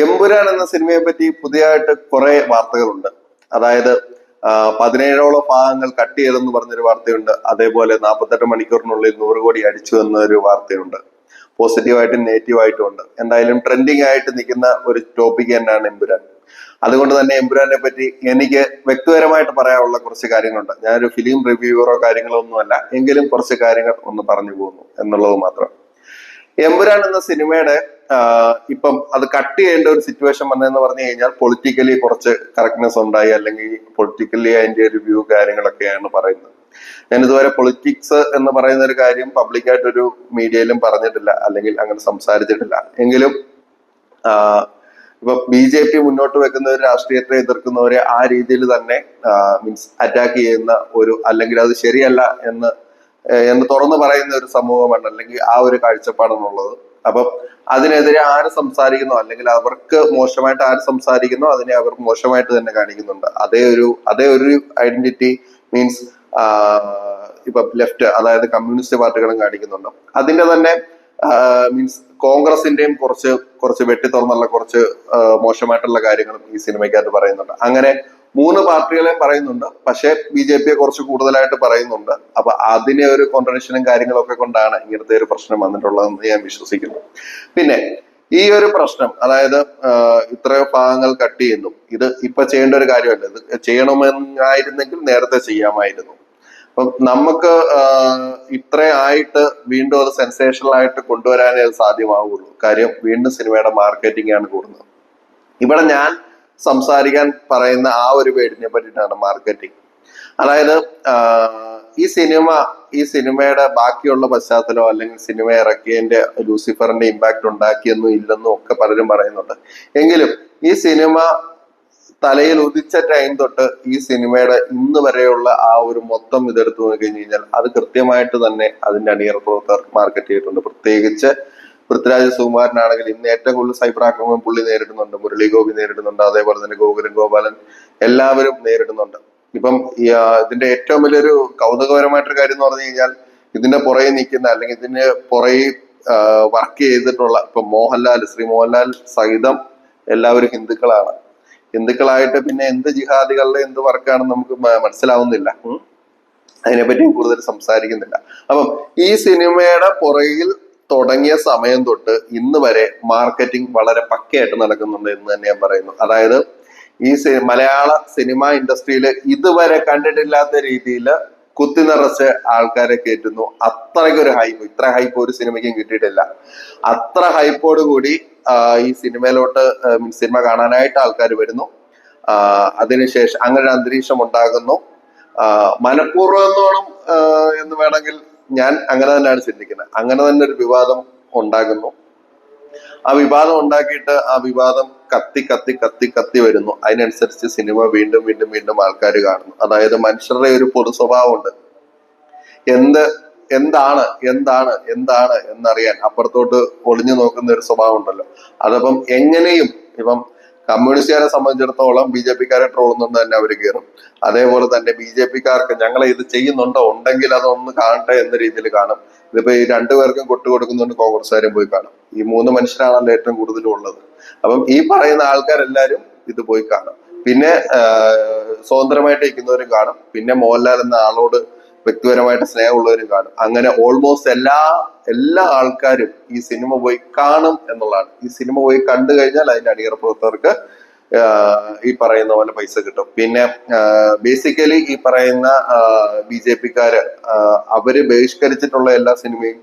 എമ്പുരാൻ എന്ന സിനിമയെ പറ്റി പുതിയതായിട്ട് കുറെ വാർത്തകളുണ്ട്. അതായത് പതിനേഴോളം ഭാഗങ്ങൾ കട്ട് ചെയ്തെന്ന് പറഞ്ഞൊരു വാർത്തയുണ്ട്. അതേപോലെ നാൽപ്പത്തെട്ട് മണിക്കൂറിനുള്ളിൽ നൂറ് കോടി അടിച്ചു എന്നൊരു വാർത്തയുണ്ട്. പോസിറ്റീവായിട്ടും നെഗറ്റീവായിട്ടും ഉണ്ട് എന്തായാലും ട്രെൻഡിങ് ആയിട്ട് നിൽക്കുന്ന ഒരു ടോപ്പിക് തന്നെയാണ് എമ്പുരാൻ. അതുകൊണ്ട് തന്നെ എമ്പുരാനെ പറ്റി എനിക്ക് വ്യക്തിപരമായിട്ട് പറയാനുള്ള കുറച്ച് കാര്യങ്ങളുണ്ട്. ഞാനൊരു ഫിലിം റിവ്യൂവറോ കാര്യങ്ങളോ ഒന്നുമല്ല. എങ്കിലും കുറച്ച് കാര്യങ്ങൾ ഒന്ന് പറഞ്ഞു പോകുന്നു എന്നുള്ളത് മാത്രം. എമ്പുരാൻ എന്ന സിനിമയുടെ ഇപ്പം അത് കട്ട് ചെയ്യേണ്ട ഒരു സിറ്റുവേഷൻ വന്നതെന്ന് പറഞ്ഞു കഴിഞ്ഞാൽ പൊളിറ്റിക്കലി കുറച്ച് കറക്റ്റ്നെസ് ഉണ്ടായി അല്ലെങ്കിൽ പൊളിറ്റിക്കലി അതിന്റെ ഒരു വ്യൂ കാര്യങ്ങളൊക്കെയാണ് പറയുന്നത്. ഞാൻ ഇതുവരെ പൊളിറ്റിക്സ് എന്ന് പറയുന്ന ഒരു കാര്യം പബ്ലിക്കായിട്ട് ഒരു മീഡിയയിലും പറഞ്ഞിട്ടില്ല അല്ലെങ്കിൽ അങ്ങനെ സംസാരിച്ചിട്ടില്ല. എങ്കിലും ഇപ്പൊ ബി ജെ പി മുന്നോട്ട് വെക്കുന്ന ഒരു രാഷ്ട്രീയത്തെ എതിർക്കുന്നവരെ ആ രീതിയിൽ തന്നെ മീൻസ് അറ്റാക്ക് ചെയ്യുന്ന ഒരു അല്ലെങ്കിൽ അത് ശരിയല്ല എന്ന് എന്ന് തുറന്നു പറയുന്ന ഒരു സമൂഹമാണ് അല്ലെങ്കിൽ ആ ഒരു കാഴ്ചപ്പാടെന്നുള്ളത് അപ്പം അതിനെതിരെ ആര് സംസാരിക്കുന്നോ? അല്ലെങ്കിൽ അവർക്ക് മോശമായിട്ട് ആര് സംസാരിക്കുന്നോ? അതിനെ അവർ മോശമായിട്ട് തന്നെ കാണിക്കുന്നുണ്ട്. അതേ ഒരു അതേ ഒരു ഐഡന്റിറ്റി മീൻസ് ഇപ്പൊ ലെഫ്റ്റ് അതായത് കമ്മ്യൂണിസ്റ്റ് പാർട്ടികളും കാണിക്കുന്നുണ്ട്. അതിന്റെ തന്നെ മീൻസ് കോൺഗ്രസിന്റെയും കുറച്ച് കുറച്ച് വെട്ടി തുറന്നുള്ള കുറച്ച് മോശമായിട്ടുള്ള കാര്യങ്ങളും ഈ സിനിമയ്ക്കകത്ത് പറയുന്നുണ്ട്. അങ്ങനെ മൂന്ന് പാർട്ടികളെ പറയുന്നുണ്ട്. പക്ഷെ ബി ജെ പിയെ കുറച്ച് കൂടുതലായിട്ട് പറയുന്നുണ്ട്. അപ്പൊ അതിനെ ഒരു കോൺട്രഡിക്ഷനും കാര്യങ്ങളൊക്കെ കൊണ്ടാണ് ഇങ്ങനത്തെ ഒരു പ്രശ്നം വന്നിട്ടുള്ളതെന്ന് ഞാൻ വിശ്വസിക്കുന്നു. പിന്നെ ഈ ഒരു പ്രശ്നം അതായത് ഇത്രയോ ഭാഗങ്ങൾ കട്ട് ചെയ്യുന്നു. ഇത് ഇപ്പൊ ചെയ്യേണ്ട ഒരു കാര്യമല്ല. ഇത് ചെയ്യണമെന്നായിരുന്നെങ്കിൽ നേരത്തെ ചെയ്യാമായിരുന്നു. അപ്പം നമുക്ക് ഇത്രയായിട്ട് വീണ്ടും അത് സെൻസേഷണൽ ആയിട്ട് കൊണ്ടുവരാനേ അത് സാധ്യമാവുള്ളൂ. കാര്യം വീണ്ടും സിനിമയുടെ മാർക്കറ്റിംഗ് ആണ് കൂടുന്നത്. ഇവിടെ ഞാൻ സംസാരിക്കാൻ പറയുന്ന ആ ഒരു വേർഡിനെ പറ്റിയിട്ടാണ് മാർക്കറ്റിംഗ്. അതായത് ഈ സിനിമ ഈ സിനിമയുടെ ബാക്കിയുള്ള പശ്ചാത്തലം അല്ലെങ്കിൽ സിനിമ ഇറക്കിയതിന്റെ ലൂസിഫറിന്റെ ഇമ്പാക്ട് ഉണ്ടാക്കിയെന്നും ഇല്ലെന്നും ഒക്കെ പലരും പറയുന്നുണ്ട്. എങ്കിലും ഈ സിനിമ തലയിൽ ഉദിച്ച ടൈം തൊട്ട് ഈ സിനിമയുടെ ഇന്ന് വരെയുള്ള ആ ഒരു മൊത്തം ഇതെടുത്ത് നോക്കി കഴിഞ്ഞാൽ അത് കൃത്യമായിട്ട് തന്നെ അതിന്റെ അണിയർ പ്രവർത്തകർ മാർക്കറ്റ് ചെയ്തിട്ടുണ്ട്. പ്രത്യേകിച്ച് പൃഥ്വിരാജ് സുകുമാരനാണെങ്കിൽ ഇന്ന് ഏറ്റവും കൂടുതൽ സൈബർ ആക്രമണം പുള്ളി നേരിടുന്നുണ്ട് മുരളി ഗോപി നേരിടുന്നുണ്ട് അതേപോലെ തന്നെ ഗോകുലൻ ഗോപാലൻ എല്ലാവരും നേരിടുന്നുണ്ട്. ഇപ്പം ഇതിന്റെ ഏറ്റവും വലിയൊരു കൗതുകപരമായിട്ടൊരു കാര്യം എന്ന് പറഞ്ഞു കഴിഞ്ഞാൽ ഇതിന്റെ പുറകെ നിൽക്കുന്ന അല്ലെങ്കിൽ ഇതിന്റെ പുറകെ വർക്ക് ചെയ്തിട്ടുള്ള ഇപ്പൊ മോഹൻലാൽ ശ്രീ മോഹൻലാൽ സഹിതം എല്ലാവരും ഹിന്ദുക്കളാണ്. ഹിന്ദുക്കളായിട്ട് പിന്നെ എന്ത് ജിഹാദികളുടെ എന്ത് വർക്കാണെന്ന് നമുക്ക് മനസ്സിലാവുന്നില്ല. അതിനെപ്പറ്റി കൂടുതൽ സംസാരിക്കുന്നില്ല. അപ്പം ഈ സിനിമയുടെ പുറകിൽ തുടങ്ങിയ സമയം തൊട്ട് ഇന്ന് വരെ മാർക്കറ്റിംഗ് വളരെ പക്കയായിട്ട് നടക്കുന്നുണ്ട് എന്ന് തന്നെ ഞാൻ പറയുന്നു. അതായത് ഈ മലയാള സിനിമ ഇൻഡസ്ട്രിയിൽ ഇതുവരെ കണ്ടിട്ടില്ലാത്ത രീതിയിൽ കുത്തി നിറച്ച് ആൾക്കാരെ കയറ്റുന്നു അത്രയ്ക്കൊരു ഹൈപ്പ് ഇത്ര ഹൈപ്പ് ഒരു സിനിമയ്ക്കും കിട്ടിയിട്ടില്ല. അത്ര ഹൈപ്പോട് കൂടി ഈ സിനിമയിലോട്ട് സിനിമ കാണാനായിട്ട് ആൾക്കാർ വരുന്നു. അതിനുശേഷം അങ്ങനെ ഒരു അന്തരീക്ഷം ഉണ്ടാകുന്നു. മനഃപൂർവം എന്നോണം എന്ന് വേണമെങ്കിൽ ഞാൻ അങ്ങനെ തന്നെയാണ് ചിന്തിക്കുന്നത്. അങ്ങനെ തന്നെ ഒരു വിവാദം ഉണ്ടാകുന്നു. ആ വിവാദം ഉണ്ടാക്കിയിട്ട് ആ വിവാദം കത്തി കത്തി കത്തി കത്തി വരുന്നു. അതിനനുസരിച്ച് സിനിമ വീണ്ടും വീണ്ടും വീണ്ടും ആൾക്കാർ കാണുന്നു. അതായത് മനുഷ്യരുടെ ഒരു പൊതു സ്വഭാവമുണ്ട്. എന്ത് എന്താണ് എന്താണ് എന്താണ് എന്നറിയാൻ അപ്പുറത്തോട്ട് ഒളിഞ്ഞു നോക്കുന്ന ഒരു സ്വഭാവം ഉണ്ടല്ലോ അതപ്പം എങ്ങനെയും ഇപ്പം കമ്മ്യൂണിസ്റ്റുകാരെ സംബന്ധിച്ചിടത്തോളം ബി ജെ പിക്കാരെ ട്രോളുന്നുണ്ട് തന്നെ അവർ കയറും അതേപോലെ തന്നെ ബി ജെ പിക്കാർക്ക് ഞങ്ങൾ ഇത് ചെയ്യുന്നുണ്ടോ? ഉണ്ടെങ്കിൽ അതൊന്ന് കാണട്ടെ എന്ന രീതിയിൽ കാണും. ഇതിപ്പോ ഈ രണ്ടുപേർക്കും കൊട്ടു കൊടുക്കുന്നുണ്ട് കോൺഗ്രസ്സുകാരും പോയി കാണും. ഈ മൂന്ന് മനുഷ്യരാണല്ലോ ഏറ്റവും കൂടുതലും ഉള്ളത്. അപ്പം ഈ പറയുന്ന ആൾക്കാരെല്ലാരും ഇത് പോയി കാണും. പിന്നെ സ്വതന്ത്രമായിട്ട് ഇരിക്കുന്നവരും കാണും. പിന്നെ മോഹൻലാൽ എന്ന ആളോട് വ്യക്തിപരമായിട്ട് സ്നേഹമുള്ളവരും കാണും. അങ്ങനെ ഓൾമോസ്റ്റ് എല്ലാ എല്ലാ ആൾക്കാരും ഈ സിനിമ പോയി കാണും എന്നുള്ളതാണ്. ഈ സിനിമ പോയി കണ്ടു കഴിഞ്ഞാൽ അതിന്റെ അടിയറപ്പുറത്തവർക്ക് ഈ പറയുന്ന പോലെ പൈസ കിട്ടും. പിന്നെ ബേസിക്കലി ഈ പറയുന്ന ബി ജെ പിക്കാര് അവർ ബഹിഷ്കരിച്ചിട്ടുള്ള എല്ലാ സിനിമയും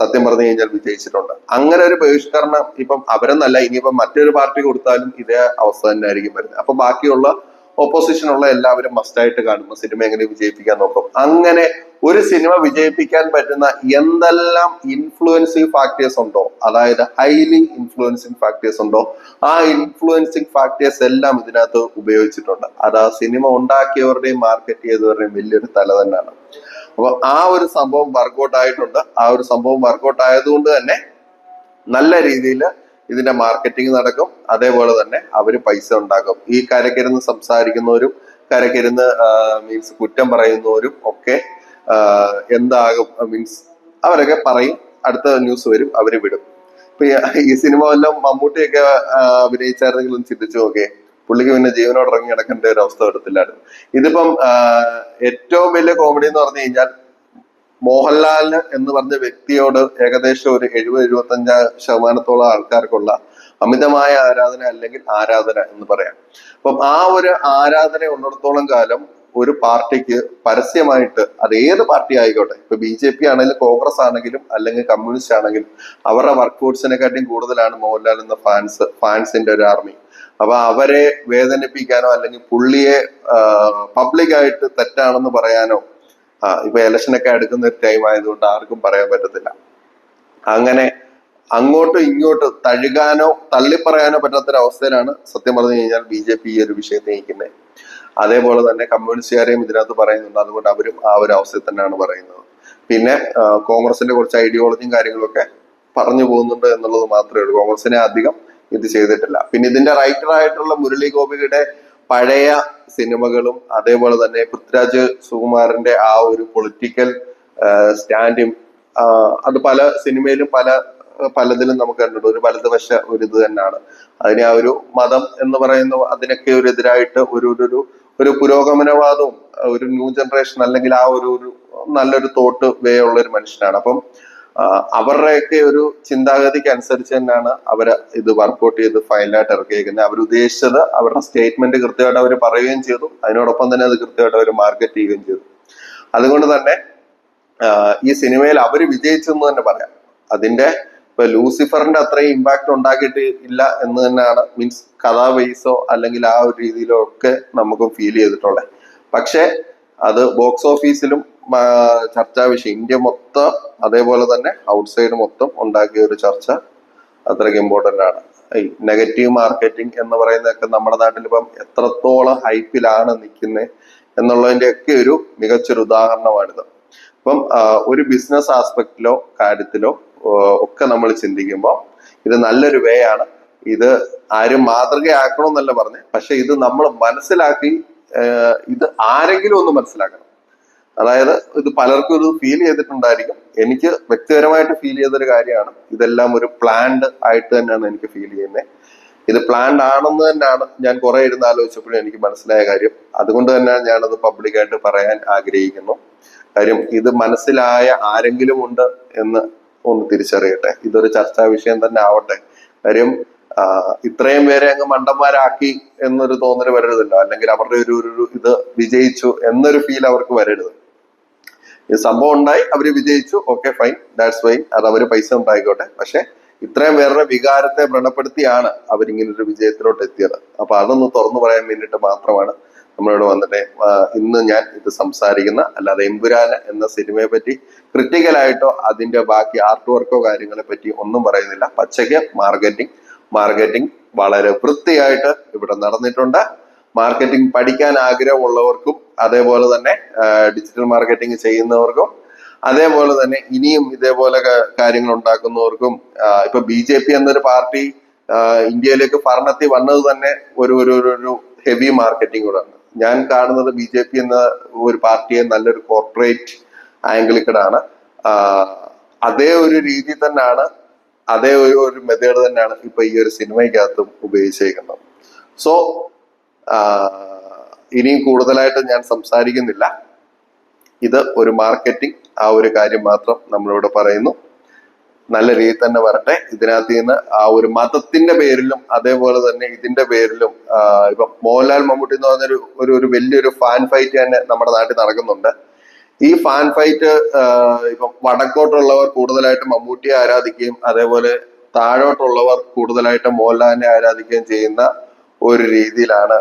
സത്യം പറഞ്ഞു കഴിഞ്ഞാൽ വിജയിച്ചിട്ടുണ്ട്. അങ്ങനെ ഒരു ബഹിഷ്കരണം ഇപ്പം അവരെന്നല്ല ഇനിയിപ്പം മറ്റൊരു പാർട്ടി കൊടുത്താലും ഇതേ അവസ്ഥ തന്നെ ആയിരിക്കും വരുന്നത്. അപ്പൊ ബാക്കിയുള്ള ഓപ്പോസിഷനുള്ള എല്ലാവരും മസ്റ്റായിട്ട് കാണും. സിനിമ എങ്ങനെ വിജയിപ്പിക്കാൻ നോക്കും. അങ്ങനെ ഒരു സിനിമ വിജയിപ്പിക്കാൻ പറ്റുന്ന എന്തെല്ലാം ഇൻഫ്ലുവൻസിങ് ഫാക്ടേഴ്സ് ഉണ്ടോ? അതായത് ഹൈലി ഇൻഫ്ലുവൻസിങ് ഫാക്ടേഴ്സ് ഉണ്ടോ? ആ ഇൻഫ്ലുവൻസിങ് ഫാക്ടേഴ്സ് എല്ലാം ഇതിനകത്ത് ഉപയോഗിച്ചിട്ടുണ്ട്. അത് ആ സിനിമ ഉണ്ടാക്കിയവരുടെയും മാർക്കറ്റ് ചെയ്തവരുടെയും വലിയൊരു തല തന്നെയാണ്. അപ്പൊ ആ ഒരു സംഭവം വർക്കൗട്ട് ആയിട്ടുണ്ട്. ആ ഒരു സംഭവം വർക്കൗട്ട് ആയതുകൊണ്ട് തന്നെ നല്ല രീതിയിൽ ഇതിന്റെ മാർക്കറ്റിംഗ് നടക്കും. അതേപോലെ തന്നെ അവർ പൈസ ഉണ്ടാക്കും. ഈ കരക്കിരുന്ന് സംസാരിക്കുന്നവരും കരക്കിരുന്ന് മീൻസ് കുറ്റം പറയുന്നവരും ഒക്കെ എന്താകും മീൻസ് അവരൊക്കെ പറയും. അടുത്ത ന്യൂസ് വരും അവർ വിടും. ഇപ്പൊ ഈ- സിനിമ എല്ലാം മമ്മൂട്ടിയൊക്കെ അഭിനയിച്ചായിരുന്നെങ്കിലും ചിന്തിച്ചു നോക്കേ പുള്ളിക്ക് പിന്നെ ജീവനോട് ഇറങ്ങി കിടക്കേണ്ട ഒരു അവസ്ഥ വരത്തില്ലായിരുന്നു. ഇതിപ്പം ഏറ്റവും വലിയ കോമഡി എന്ന് പറഞ്ഞു കഴിഞ്ഞാൽ മോഹൻലാൽ എന്ന് പറഞ്ഞ വ്യക്തിയോട് ഏകദേശം ഒരു എഴുപത് എഴുപത്തഞ്ച് ശതമാനത്തോളം ആൾക്കാർക്കുള്ള അമിതമായ ആരാധന അല്ലെങ്കിൽ ആരാധന എന്ന് പറയാം. അപ്പം ആ ഒരു ആരാധന ഉള്ളിടത്തോളം കാലം ഒരു പാർട്ടിക്ക് പരസ്യമായിട്ട് അത് ഏത് പാർട്ടി ആയിക്കോട്ടെ? ഇപ്പൊ ബി ജെ പി ആണെങ്കിലും കോൺഗ്രസ് ആണെങ്കിലും അല്ലെങ്കിൽ കമ്മ്യൂണിസ്റ്റ് ആണെങ്കിലും അവരുടെ വർക്കൗട്ട്സിനെക്കാട്ടിയും കൂടുതലാണ് മോഹൻലാൽ എന്ന ഫാൻസ് ഫാൻസിന്റെ ഒരു ആർമി. അപ്പൊ അവരെ വേദനിപ്പിക്കാനോ അല്ലെങ്കിൽ പുള്ളിയെ പബ്ലിക്കായിട്ട് തെറ്റാണെന്ന് പറയാനോ ഇപ്പൊ ഇലക്ഷനൊക്കെ അടുക്കുന്ന ഒരു ടൈം ആയതുകൊണ്ട് ആർക്കും പറയാൻ പറ്റത്തില്ല. അങ്ങനെ അങ്ങോട്ടും ഇങ്ങോട്ടും തഴുകാനോ തള്ളിപ്പറയാനോ പറ്റാത്തൊരവസ്ഥയിലാണ് സത്യം പറഞ്ഞു കഴിഞ്ഞാൽ ബി ജെ പി ഈ ഒരു വിഷയത്തെ നയിക്കുന്നത് അതേപോലെ തന്നെ കമ്മ്യൂണിസ്റ്റുകാരെയും ഇതിനകത്ത് പറയുന്നുണ്ട്. അതുകൊണ്ട് അവരും ആ ഒരു അവസ്ഥയിൽ തന്നെയാണ് പറയുന്നത്. പിന്നെ കോൺഗ്രസിന്റെ കുറച്ച് ഐഡിയോളജിയും കാര്യങ്ങളൊക്കെ പറഞ്ഞു പോകുന്നുണ്ട് എന്നുള്ളത് മാത്രമേ ഉള്ളൂ. കോൺഗ്രസിനെ അധികം ഇത് ചെയ്തിട്ടില്ല. പിന്നെ ഇതിന്റെ റൈറ്റർ ആയിട്ടുള്ള മുരളി ഗോപിയുടെ പഴയ സിനിമകളും അതേപോലെ തന്നെ പൃഥ്വിരാജ് സുകുമാരന്റെ ആ ഒരു പൊളിറ്റിക്കൽ സ്റ്റാൻഡും അത് പല സിനിമയിലും പല പലതിലും നമുക്ക് കണ്ടിട്ടുണ്ട്. ഒരു വലതുവശ ഒരു ഇത് തന്നെയാണ്. അതിനെ ആ ഒരു മതം എന്ന് പറയുന്ന അതിനൊക്കെ ഒരു എതിരായിട്ട് ഒരു ഒരു ഒരു പുരോഗമനവാദവും ഒരു ന്യൂ ജനറേഷൻ അല്ലെങ്കിൽ ആ ഒരു ഒരു നല്ലൊരു തോട്ട് വേ ഉള്ള ഒരു മനുഷ്യനാണ്. അപ്പം അവരുടെയൊക്കെ ഒരു ചിന്താഗതിക്ക് അനുസരിച്ച് തന്നെയാണ് അവർ ഇത് വർക്കൗട്ട് ചെയ്ത് ഫൈനലായിട്ട് ഇറക്കിയേക്കുന്നത് അവർ ഉദ്ദേശിച്ചത് അവരുടെ സ്റ്റേറ്റ്മെന്റ് കൃത്യമായിട്ട് അവർ പറയുകയും ചെയ്തു. അതിനോടൊപ്പം തന്നെ അത് കൃത്യമായിട്ട് അവർ മാർക്കറ്റ് ചെയ്യുകയും ചെയ്തു. അതുകൊണ്ട് തന്നെ ഈ സിനിമയിൽ അവർ വിജയിച്ചു എന്ന് തന്നെ പറയാം. അതിന്റെ ഇപ്പൊ ലൂസിഫറിന്റെ അത്രയും ഇമ്പാക്ട് ഉണ്ടാക്കിയിട്ട് ഇല്ല എന്ന് തന്നെയാണ് മീൻസ് കഥാ വൈസോ അല്ലെങ്കിൽ ആ ഒരു രീതിയിലോ ഒക്കെ നമുക്ക് ഫീൽ ചെയ്തിട്ടുള്ളത്. പക്ഷെ അത് ബോക്സ് ഓഫീസിലും ചർച്ചാ വിഷയം. ഇന്ത്യ മൊത്തം അതേപോലെ തന്നെ ഔട്ട്സൈഡ് മൊത്തം ഉണ്ടാക്കിയ ഒരു ചർച്ച അത്രയ്ക്ക് ഇമ്പോർട്ടന്റ് ആണ്. ഈ നെഗറ്റീവ് മാർക്കറ്റിംഗ് എന്ന് പറയുന്നതൊക്കെ നമ്മുടെ നാട്ടിൽ ഇപ്പം എത്രത്തോളം ഹൈപ്പിലാണ് നിൽക്കുന്നത് എന്നുള്ളതിന്റെ ഒക്കെ ഒരു മികച്ചൊരു ഉദാഹരണമാണിത്. ഇപ്പം ആ, ഒരു ബിസിനസ് ആസ്പെക്റ്റിലോ കാര്യത്തിലോ ഒക്കെ നമ്മൾ ചിന്തിക്കുമ്പോൾ ഇത് നല്ലൊരു വേ ആണ്. ഇത് ആരും മാതൃകയാക്കണമെന്നല്ല പറഞ്ഞു. പക്ഷെ ഇത് നമ്മൾ മനസ്സിലാക്കി ഇത് ആരെങ്കിലും ഒന്ന് മനസ്സിലാക്കണം. അതായത് ഇത് പലർക്കും ഇത് ഫീൽ ചെയ്തിട്ടുണ്ടായിരിക്കും. എനിക്ക് വ്യക്തിപരമായിട്ട് ഫീൽ ചെയ്തൊരു കാര്യമാണ്. ഇതെല്ലാം ഒരു പ്ലാൻഡ് ആയിട്ട് തന്നെയാണ് എനിക്ക് ഫീൽ ചെയ്യുന്നത് ഇത് പ്ലാൻഡ് ആണെന്ന് തന്നെയാണ് ഞാൻ കുറെ ഇരുന്ന് ആലോചിച്ചപ്പോഴും എനിക്ക് മനസ്സിലായ കാര്യം. അതുകൊണ്ട് തന്നെ ഞാനത് പബ്ലിക്കായിട്ട് പറയാൻ ആഗ്രഹിക്കുന്നു. കാര്യം ഇത് മനസ്സിലായ ആരെങ്കിലും ഉണ്ട് എന്ന് ഒന്ന് തിരിച്ചറിയട്ടെ. ഇതൊരു ചർച്ചാ വിഷയം തന്നെ ആവട്ടെ. കാര്യം ഇത്രയും പേരെ അങ്ങ് മണ്ടന്മാരാക്കി എന്നൊരു തോന്നൽ വരരുതല്ലോ. അല്ലെങ്കിൽ അവരുടെ ഒരു- ഒരു ഇത് വിജയിച്ചു എന്നൊരു ഫീൽ അവർക്ക് വരരുത്. ഈ സംഭവം ഉണ്ടായി അവർ വിജയിച്ചു. ഓക്കെ ഫൈൻ ദാറ്റ്സ് ഫൈൻ അത് അവർ പൈസ ഉണ്ടായിക്കോട്ടെ. പക്ഷെ ഇത്രയും പേരുടെ വികാരത്തെ വ്രണപ്പെടുത്തിയാണ് അവരിങ്ങനെ ഒരു വിജയത്തിലോട്ട് എത്തിയത്. അപ്പൊ അതൊന്ന് തുറന്നു പറയാൻ വേണ്ടിയിട്ട് മാത്രമാണ് നമ്മളിവിടെ വന്നിട്ട് ഇന്ന് ഞാൻ ഇത് സംസാരിക്കുന്ന അല്ലാതെ എമ്പുരാന് എന്ന സിനിമയെ പറ്റി ക്രിട്ടിക്കലായിട്ടോ അതിന്റെ ബാക്കി ആർട്ട് വർക്കോ കാര്യങ്ങളെ പറ്റി ഒന്നും പറയുന്നില്ല. പച്ചയ്ക്ക് മാർക്കറ്റിംഗ് മാർക്കറ്റിംഗ് വളരെ വൃത്തിയായിട്ട് ഇവിടെ നടന്നിട്ടുണ്ട്. മാർക്കറ്റിംഗ് പഠിക്കാൻ ആഗ്രഹമുള്ളവർക്കും അതേപോലെ തന്നെ ഡിജിറ്റൽ മാർക്കറ്റിംഗ് ചെയ്യുന്നവർക്കും അതേപോലെ തന്നെ ഇനിയും ഇതേപോലെ കാര്യങ്ങൾ ഉണ്ടാക്കുന്നവർക്കും ഇപ്പൊ ബി ജെ പി എന്നൊരു പാർട്ടി ഇന്ത്യയിലേക്ക് ഭരണത്തിൽ വന്നത് തന്നെ ഒരു ഒരു ഒരു- ഹെവി മാർക്കറ്റിംഗ് കൂടാണ് ഞാൻ കാണുന്നത് ബി ജെ പി എന്ന ഒരു പാർട്ടിയെ നല്ലൊരു കോർപ്പറേറ്റ് ആംഗിളിക്കടാണ് കൂടാണ് അതേ ഒരു രീതി തന്നെയാണ് അതേ ഒരു ഒരു മെത്തേഡ് തന്നെയാണ് ഇപ്പൊ ഈ ഒരു സിനിമയ്ക്കകത്തും ഉപയോഗിച്ചേക്കുന്നത്. സോ ഇനിയും കൂടുതലായിട്ട് ഞാൻ സംസാരിക്കുന്നില്ല. ഇത് ഒരു മാർക്കറ്റിംഗ് ആ ഒരു കാര്യം മാത്രം നമ്മളിവിടെ പറയുന്നു. നല്ല രീതിയിൽ തന്നെ വരട്ടെ. ഇതിനകത്ത് നിന്ന് ആ ഒരു മതത്തിന്റെ പേരിലും അതേപോലെ തന്നെ ഇതിന്റെ പേരിലും ഇപ്പൊ മോഹൻലാൽ മമ്മൂട്ടി എന്ന് പറഞ്ഞൊരു ഒരു ഒരു വലിയൊരു ഫാൻ ഫൈറ്റ് തന്നെ നമ്മുടെ നാട്ടിൽ നടക്കുന്നുണ്ട്. ഈ ഫാൻ ഫൈറ്റ് ഇപ്പം വടക്കോട്ടുള്ളവർ കൂടുതലായിട്ട് മമ്മൂട്ടിയെ ആരാധിക്കുകയും അതേപോലെ താഴോട്ടുള്ളവർ കൂടുതലായിട്ട് മോഹൻലാലിനെ ആരാധിക്കുകയും ചെയ്യുന്ന ഒരു രീതിയിലാണ്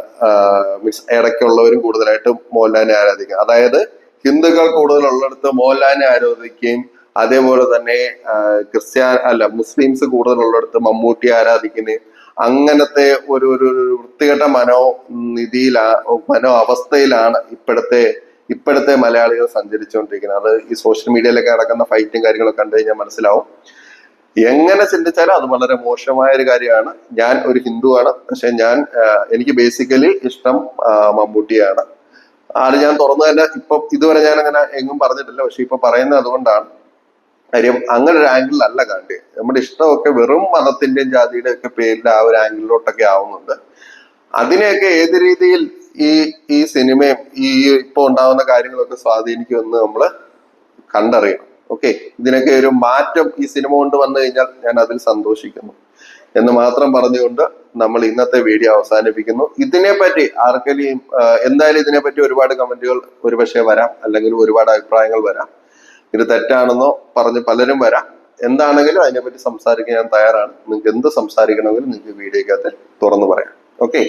മീൻസ് ഇടയ്ക്കുള്ളവരും കൂടുതലായിട്ട് മോഹൻലാലിനെ ആരാധിക്കുക. അതായത് ഹിന്ദുക്കൾ കൂടുതലുള്ളിടത്ത് മോഹൻലാലിനെ ആരാധിക്കുകയും അതേപോലെ തന്നെ ആ, ക്രിസ്ത്യാ അല്ല മുസ്ലിംസ് കൂടുതലുള്ളിടത്ത് മമ്മൂട്ടി ആരാധിക്കുകയും അങ്ങനത്തെ ഒരു ഒരു വൃത്തികെട്ട മനോ നിധിയിലാ മനോ അവസ്ഥയിലാണ് ഇപ്പോഴത്തെ ഇപ്പോഴത്തെ മലയാളികൾ സഞ്ചരിച്ചുകൊണ്ടിരിക്കുന്നത്. അത് ഈ സോഷ്യൽ മീഡിയയിലൊക്കെ നടക്കുന്ന ഫൈറ്റും കാര്യങ്ങളൊക്കെ കണ്ടു കഴിഞ്ഞാൽ മനസ്സിലാവും. എങ്ങനെ ചിന്തിച്ചാലും അത് വളരെ മോശമായ ഒരു കാര്യമാണ്. ഞാൻ ഒരു ഹിന്ദുവാണ്. പക്ഷെ ഞാൻ എനിക്ക് ബേസിക്കലി ഇഷ്ടം മമ്മൂട്ടിയാണ്. അത് ഞാൻ തുറന്നു തന്നെ ഇപ്പൊ ഇതുവരെ ഞാൻ അങ്ങനെ എങ്ങും പറഞ്ഞിട്ടില്ല. പക്ഷെ ഇപ്പൊ പറയുന്നത് അതുകൊണ്ടാണ്. കാര്യം അങ്ങനെ ഒരു ആംഗിളിലല്ല കാണ്ടി. നമ്മുടെ ഇഷ്ടമൊക്കെ വെറും മതത്തിന്റെയും ജാതിയുടെ ഒക്കെ പേരിൽ ആ ഒരു ആംഗിളിലോട്ടൊക്കെ ആവുന്നുണ്ട്. അതിനെയൊക്കെ ഏത് രീതിയിൽ ഈ ഈ സിനിമയും ഈ ഇപ്പൊ ഉണ്ടാവുന്ന കാര്യങ്ങളൊക്കെ സ്വാധീനിക്കുമെന്ന് നമ്മൾ കണ്ടറിയണം. ഓക്കെ ഇതിനൊക്കെ ഒരു മാറ്റം ഈ സിനിമ കൊണ്ട് വന്നു കഴിഞ്ഞാൽ ഞാൻ അതിൽ സന്തോഷിക്കുന്നു. എന്ന് മാത്രം പറഞ്ഞുകൊണ്ട് നമ്മൾ ഇന്നത്തെ വീഡിയോ അവസാനിപ്പിക്കുന്നു. ഇതിനെപ്പറ്റി ആർക്കെങ്കിലും എന്തായാലും ഇതിനെപ്പറ്റി ഒരുപാട് കമന്റുകൾ ഒരുപക്ഷെ വരാം അല്ലെങ്കിൽ ഒരുപാട് അഭിപ്രായങ്ങൾ വരാം. ഇത് തെറ്റാണെന്നോ പറഞ്ഞ് പലരും വരാം. എന്താണെങ്കിലും അതിനെപ്പറ്റി സംസാരിക്കാൻ ഞാൻ തയ്യാറാണ്. നിങ്ങൾക്ക് എന്ത് സംസാരിക്കണമെങ്കിലും നിങ്ങൾക്ക് വീഡിയോക്കകത്ത് തുറന്നു പറയാം. ഓക്കെ